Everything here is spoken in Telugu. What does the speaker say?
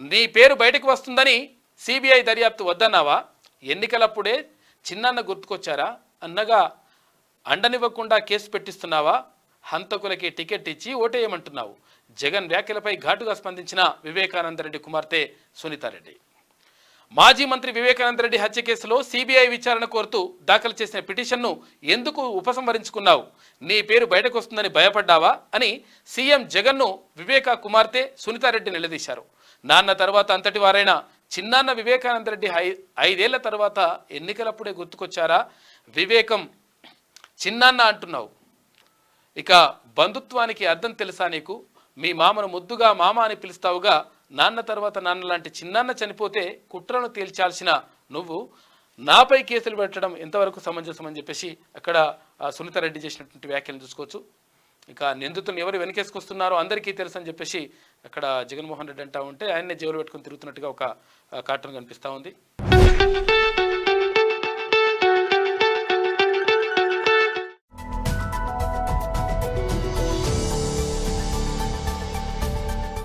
నీ పేరు బయటకు వస్తుందని సిబిఐ దర్యాప్తు వద్దన్నావా? ఎన్నికలప్పుడే చిన్నన్న గుర్తుకొచ్చారా? అన్నగా అండనివ్వకుండా కేసు పెట్టిస్తున్నావా? హంతకులకి టికెట్ ఇచ్చి ఓటేయమంటున్నావు. జగన్ వ్యాఖ్యలపై ఘాటుగా స్పందించిన వివేకానందరెడ్డి కుమార్తె సునీతారెడ్డి. మాజీ మంత్రి వివేకానంద రెడ్డి హత్య కేసులో సిబిఐ విచారణ కోరుతూ దాఖలు చేసిన పిటిషన్ను ఎందుకు ఉపసంహరించుకున్నావు? నీ పేరు బయటకు వస్తుందని భయపడ్డావా? అని సీఎం జగన్ను వివేక కుమార్తె సునీతారెడ్డి నిలదీశారు. నాన్న తర్వాత అంతటి వారైన చిన్నాన్న వివేకానందరెడ్డి ఐ ఐదేళ్ళ తర్వాత ఎన్నికలప్పుడే గుర్తుకొచ్చారా? వివేకం చిన్నాన్న అంటున్నావు. ఇక బంధుత్వానికి అర్థం తెలుసా నీకు? మీ మామను ముద్దుగా మామ అని పిలుస్తావుగా నాన్న తర్వాత నాన్న లాంటి చిన్నాన్న చనిపోతే కుట్రను తేల్చాల్సిన నువ్వు నాపై కేసులు పెట్టడం ఎంతవరకు సమంజసం అని చెప్పేసి అక్కడ సునీతారెడ్డి చేసినటువంటి వ్యాఖ్యలు చూసుకోవచ్చు. ఇక నిందితులను ఎవరు వెనకేసుకొస్తున్నారో అందరికీ తెలుసు అని చెప్పేసి అక్కడ జగన్మోహన్ రెడ్డి అంటా ఉంటే ఆయన్నే జేబులు పెట్టుకుని తిరుగుతున్నట్టుగా ఒక కార్టూన్ కనిపిస్తూ ఉంది.